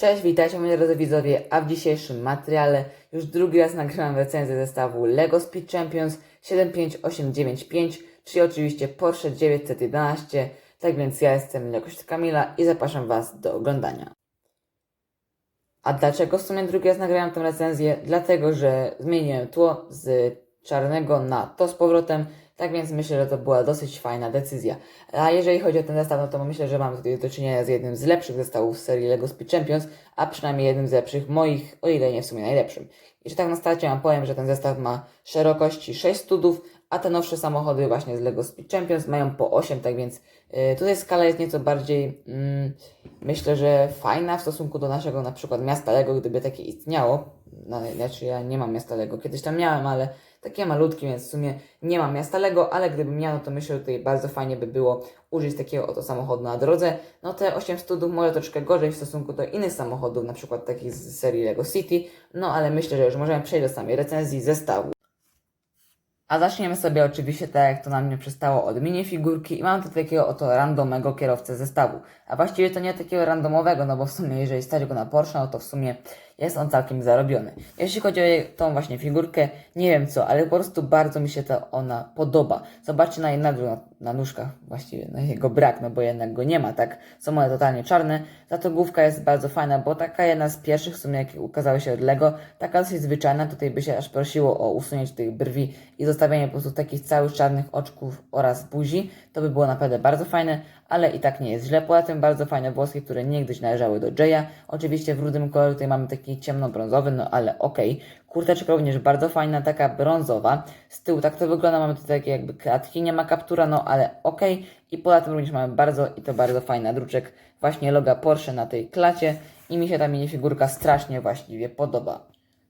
Cześć, witajcie moi drodzy widzowie, a w dzisiejszym materiale już drugi raz nagrywam recenzję zestawu LEGO Speed Champions 75895, czyli oczywiście Porsche 911, tak więc ja jestem Jakoś Kamila i zapraszam Was do oglądania. A dlaczego w sumie drugi raz nagrałem tę recenzję? Dlatego, że zmieniłem tło z czarnego na to z powrotem, tak więc myślę, że to była dosyć fajna decyzja. A jeżeli chodzi o ten zestaw, no to myślę, że mamy tutaj do czynienia z jednym z lepszych zestawów serii LEGO Speed Champions, a przynajmniej jednym z lepszych moich, o ile nie w sumie najlepszym. Że tak na starcie wam powiem, że ten zestaw ma szerokości 6 studów, a te nowsze samochody właśnie z LEGO Speed Champions mają po 8, tak więc y, tutaj skala jest nieco bardziej, mm, myślę, że fajna w stosunku do naszego na przykład miasta LEGO, gdyby takie istniało. No, znaczy ja nie mam miasta LEGO, kiedyś tam miałem, ale takie malutkie, więc w sumie nie mam miasta Lego, ale gdybym miał, no to myślę, że tutaj bardzo fajnie by było użyć takiego oto samochodu na drodze. No te 8 studów może troszkę gorzej w stosunku do innych samochodów, na przykład takich z serii Lego City, no ale myślę, że już możemy przejść do samej recenzji zestawu. A zaczniemy sobie oczywiście tak, jak to na mnie przystało od minifigurki i mam tu takiego oto randomego kierowcę zestawu. A właściwie to nie takiego randomowego, no bo w sumie jeżeli stać go na Porsche, no to w sumie jest on całkiem zarobiony. Jeśli chodzi o tą właśnie figurkę, nie wiem co, ale po prostu bardzo mi się ta ona podoba. Zobaczcie na jej na, na nóżkach właściwie, na jego brak, no bo jednak go nie ma, tak? Są one totalnie czarne. Za to główka jest bardzo fajna, bo taka jedna z pierwszych w sumie, jakie ukazały się od Lego, taka dosyć zwyczajna, tutaj by się aż prosiło o usunięcie tych brwi i zostawienie po prostu takich całych czarnych oczków oraz buzi. To by było naprawdę bardzo fajne, ale i tak nie jest źle. Poza tym bardzo fajne włoski, które niegdyś należały do Jaya. Oczywiście w rudym kolorze tutaj mamy taki ciemnobrązowy, no ale okej. Kurteczka również bardzo fajna, taka brązowa. Z tyłu tak to wygląda, mamy tutaj takie jakby kratki, nie ma kaptura, no ale okej. I poza tym również mamy bardzo i to bardzo fajny druczek właśnie loga Porsche na tej klacie i mi się ta minifigurka strasznie właściwie podoba.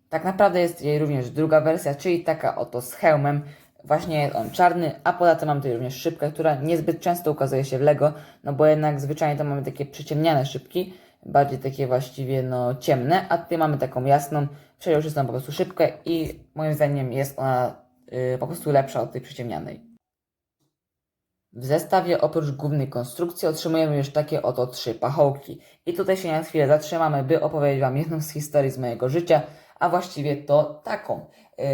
Tak naprawdę jest jej również druga wersja, czyli taka oto z hełmem. Właśnie jest on czarny, a poza tym mamy tutaj również szybkę, która niezbyt często ukazuje się w Lego, no bo jednak zwyczajnie to mamy takie przyciemniane szybki, bardziej takie właściwie no ciemne, a tutaj mamy taką jasną, przejrzystą po prostu szybkę i moim zdaniem jest ona y, po prostu lepsza od tej przyciemnianej. W zestawie oprócz głównej konstrukcji otrzymujemy już takie oto trzy pachołki. I tutaj się na chwilę zatrzymamy, by opowiedzieć Wam jedną z historii z mojego życia, a właściwie to taką. Yy,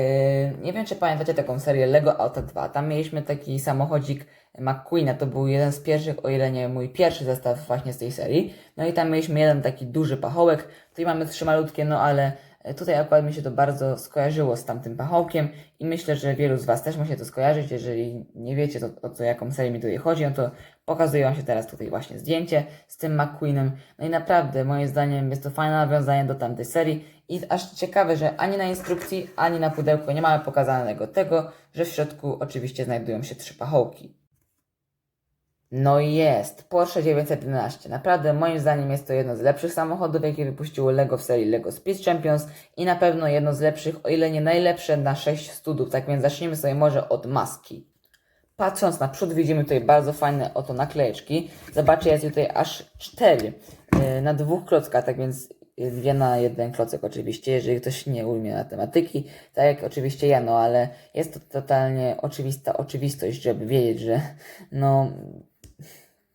nie wiem, czy pamiętacie taką serię Lego Auto 2. Tam mieliśmy taki samochodzik McQueena, to był jeden z pierwszych, o ile nie mój pierwszy zestaw właśnie z tej serii. No i tam mieliśmy jeden taki duży pachołek, tutaj mamy trzy malutkie, no ale tutaj akurat mi się to bardzo skojarzyło z tamtym pachołkiem i myślę, że wielu z Was też musi to skojarzyć. Jeżeli nie wiecie to, o co, jaką serię mi tutaj chodzi, no to pokazuję Wam się teraz tutaj właśnie zdjęcie z tym McQueenem. No i naprawdę, moim zdaniem jest to fajne nawiązanie do tamtej serii i aż ciekawe, że ani na instrukcji, ani na pudełku nie mamy pokazanego tego, że w środku oczywiście znajdują się trzy pachołki. No jest, Porsche 911. Naprawdę moim zdaniem jest to jedno z lepszych samochodów, jakie wypuściło LEGO w serii LEGO Speed Champions i na pewno jedno z lepszych, o ile nie najlepsze na 6 studów. Tak więc zacznijmy sobie może od maski. Patrząc na przód widzimy tutaj bardzo fajne oto naklejeczki. Zobaczcie, jest tutaj aż cztery yy, na dwóch klockach, tak więc dwie na jeden klocek oczywiście, jeżeli ktoś nie umie matematyki, tak jak oczywiście ja, no ale jest to totalnie oczywista oczywistość, żeby wiedzieć, że no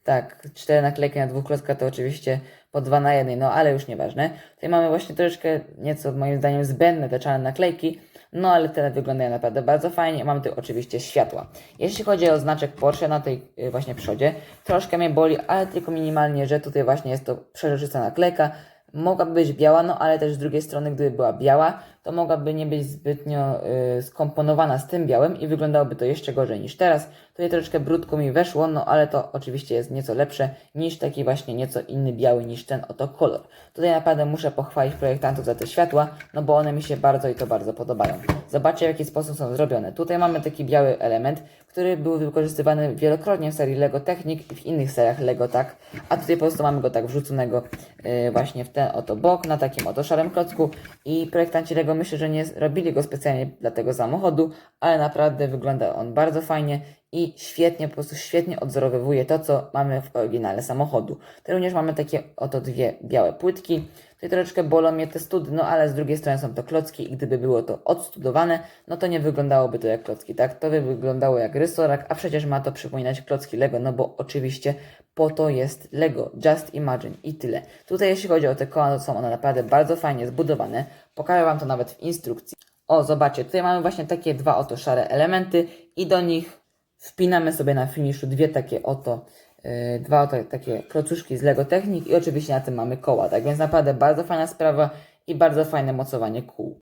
tak, cztery naklejki na dwóch klockach to oczywiście po dwa na jednej, no ale już nieważne. Tutaj mamy właśnie troszeczkę nieco moim zdaniem zbędne te czarne naklejki, no ale te wyglądają naprawdę bardzo fajnie. Mamy tu oczywiście światła. Jeśli chodzi o znaczek Porsche na tej y, właśnie przodzie, troszkę mnie boli, ale tylko minimalnie, że tutaj właśnie jest to przeźroczysta naklejka. Mogłaby być biała, no ale też z drugiej strony, gdyby była biała, to mogłaby nie być zbytnio y, skomponowana z tym białym i wyglądałoby to jeszcze gorzej niż teraz. Tutaj troszeczkę brudko mi weszło, no ale to oczywiście jest nieco lepsze niż taki właśnie nieco inny biały niż ten oto kolor. Tutaj naprawdę muszę pochwalić projektantów za te światła, no bo one mi się bardzo i to bardzo podobają. Zobaczcie w jaki sposób są zrobione. Tutaj mamy taki biały element, który był wykorzystywany wielokrotnie w serii Lego Technic i w innych seriach Lego tak, a tutaj po prostu mamy go tak wrzuconego yy, właśnie w ten oto bok, na takim oto szarym klocku i projektanci Lego myślę, że nie robili go specjalnie dla tego samochodu, ale naprawdę wygląda on bardzo fajnie i świetnie, po prostu świetnie odzorowywuje to, co mamy w oryginale samochodu. Tutaj również mamy takie oto dwie białe płytki. Tutaj troszeczkę bolą mnie te study, no ale z drugiej strony są to klocki i gdyby było to odstudowane, no to nie wyglądałoby to jak klocki, tak? To by wyglądało jak rysorak, a przecież ma to przypominać klocki Lego, no bo oczywiście po to jest Lego, Just Imagine i tyle. Tutaj jeśli chodzi o te koła, to są one naprawdę bardzo fajnie zbudowane. Pokażę Wam to nawet w instrukcji. O, zobaczcie, tutaj mamy właśnie takie dwa oto szare elementy i do nich wpinamy sobie na finiszu dwie takie oto, yy, dwa oto takie klocuszki z Lego Technik i oczywiście na tym mamy koła. Tak więc naprawdę bardzo fajna sprawa i bardzo fajne mocowanie kół.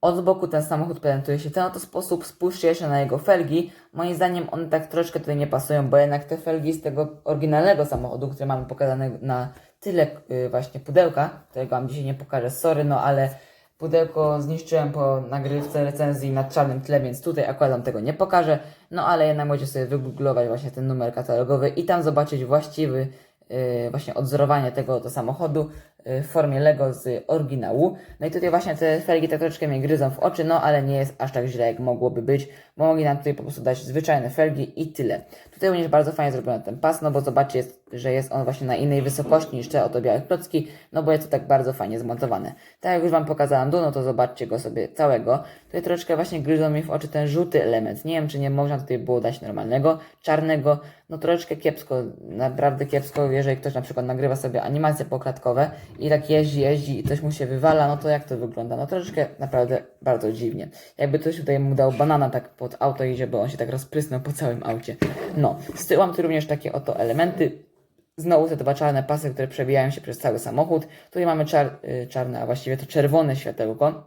Od boku ten samochód prezentuje się w ten oto sposób. Spójrzcie jeszcze na jego felgi. Moim zdaniem one tak troszkę tutaj nie pasują, bo jednak te felgi z tego oryginalnego samochodu, które mamy pokazane na tyle yy, właśnie pudełka, którego Wam dzisiaj nie pokażę, sorry, no ale pudełko zniszczyłem po nagrywce recenzji na czarnym tle, więc tutaj akurat tego nie pokażę. No ale jednak możecie sobie wygooglować właśnie ten numer katalogowy i tam zobaczyć właściwy yy, właśnie odzorowanie tego do samochodu w formie Lego z oryginału. No i tutaj właśnie te felgi tak troszeczkę mnie gryzą w oczy, no ale nie jest aż tak źle jak mogłoby być, mogli nam tutaj po prostu dać zwyczajne felgi i tyle. Tutaj również bardzo fajnie zrobiony ten pas, no bo zobaczcie, że jest on właśnie na innej wysokości niż te oto białe klocki, no bo jest to tak bardzo fajnie zmontowane. Tak jak już Wam pokazałam dół, no to zobaczcie go sobie całego. Tutaj troszeczkę właśnie gryzą mi w oczy ten żółty element. Nie wiem, czy nie można tutaj było dać normalnego, czarnego, no troszeczkę kiepsko, naprawdę kiepsko, jeżeli ktoś na przykład nagrywa sobie animacje poklatkowe i tak jeździ, jeździ i coś mu się wywala, no to jak to wygląda? No troszeczkę naprawdę bardzo dziwnie. Jakby ktoś tutaj mu dał banana tak pod auto i żeby on się tak rozprysnął po całym aucie. No, z tyłu mam tu również takie oto elementy, Znowu te dwa czarne pasy, które przebijają się przez cały samochód. Tutaj mamy czar, y, czarne, a właściwie to czerwone światełko.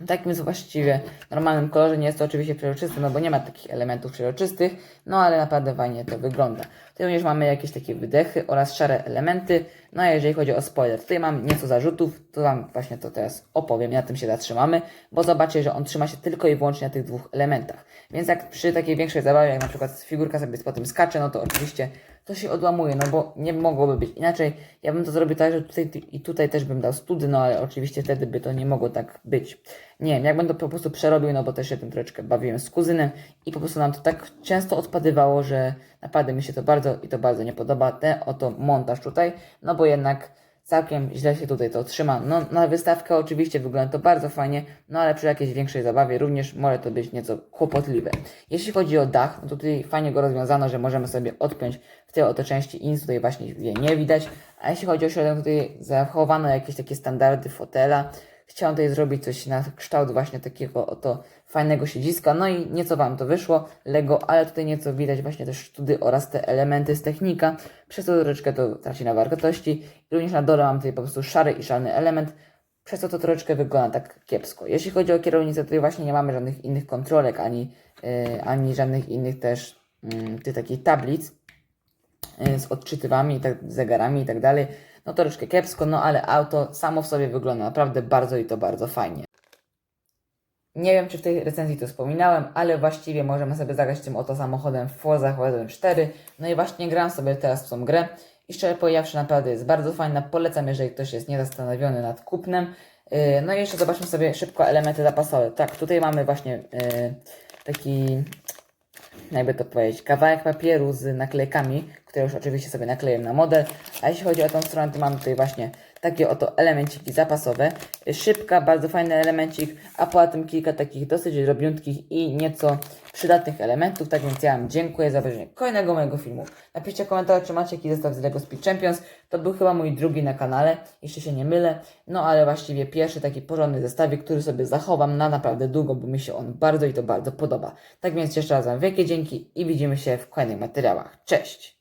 W takim właściwie normalnym kolorze nie jest to oczywiście przejrzysty, no bo nie ma takich elementów przejrzystych, no ale naprawdę fajnie to wygląda. Tutaj również mamy jakieś takie wydechy oraz szare elementy. No a jeżeli chodzi o spoiler, tutaj mam nieco zarzutów, to Wam właśnie to teraz opowiem, na tym się zatrzymamy, bo zobaczcie, że on trzyma się tylko i wyłącznie na tych dwóch elementach. Więc jak przy takiej większej zabawie, jak na przykład figurka sobie po tym skacze, no to oczywiście to się odłamuje, no bo nie mogłoby być inaczej. Ja bym to zrobił tak, że tutaj i tutaj też bym dał study, no ale oczywiście wtedy by to nie mogło tak być. Nie wiem, jak będę po prostu przerobił, no bo też się tym troszeczkę bawiłem z kuzynem i po prostu nam to tak często odpadywało, że naprawdę mi się to bardzo i to bardzo nie podoba. Ten oto montaż tutaj, no bo jednak całkiem źle się tutaj to trzyma. No na wystawkę oczywiście wygląda to bardzo fajnie, no ale przy jakiejś większej zabawie również może to być nieco kłopotliwe. Jeśli chodzi o dach, no tutaj fajnie go rozwiązano, że możemy sobie odpiąć w tej oto części i nic tutaj właśnie nie widać. A jeśli chodzi o środek, tutaj zachowano jakieś takie standardy fotela. Chciałem tutaj zrobić coś na kształt właśnie takiego oto fajnego siedziska, no i nieco Wam to wyszło, Lego, ale tutaj nieco widać właśnie też sztudy oraz te elementy z technika, przez to troszeczkę to traci na wartości. I również na dole mam tutaj po prostu szary i szalny element, przez to to troszeczkę wygląda tak kiepsko. Jeśli chodzi o kierownicę, tutaj właśnie nie mamy żadnych innych kontrolek, ani, yy, ani żadnych innych też yy, tych takich tablic yy, z odczytywami, tak, zegarami i tak dalej. No troszeczkę kiepsko, no ale auto samo w sobie wygląda naprawdę bardzo i to bardzo fajnie. Nie wiem, czy w tej recenzji to wspominałem, ale właściwie możemy sobie zagrać tym oto samochodem w Forza Horizon 4. No i właśnie gram sobie teraz w tą grę i szczerze powiedziawszy naprawdę jest bardzo fajna. Polecam, jeżeli ktoś jest niezastanowiony nad kupnem. Yy, No i jeszcze zobaczmy sobie szybko elementy zapasowe. Tak, tutaj mamy właśnie yy, taki, jakby to powiedzieć, kawałek papieru z naklejkami, które już oczywiście sobie nakleję na model. A jeśli chodzi o tą stronę, to mamy tutaj właśnie takie oto elemenciki zapasowe. Szybka, bardzo fajny elemencik, a poza tym kilka takich dosyć drobniutkich i nieco przydatnych elementów. Tak więc ja Wam dziękuję za obejrzenie kolejnego mojego filmu. Napiszcie komentarz, czy macie jakiś zestaw z LEGO Speed Champions. To był chyba mój drugi na kanale, jeśli się nie mylę. No ale właściwie pierwszy taki porządny zestawik, który sobie zachowam na naprawdę długo, bo mi się on bardzo i to bardzo podoba. Tak więc jeszcze raz Wam wielkie dzięki i widzimy się w kolejnych materiałach. Cześć!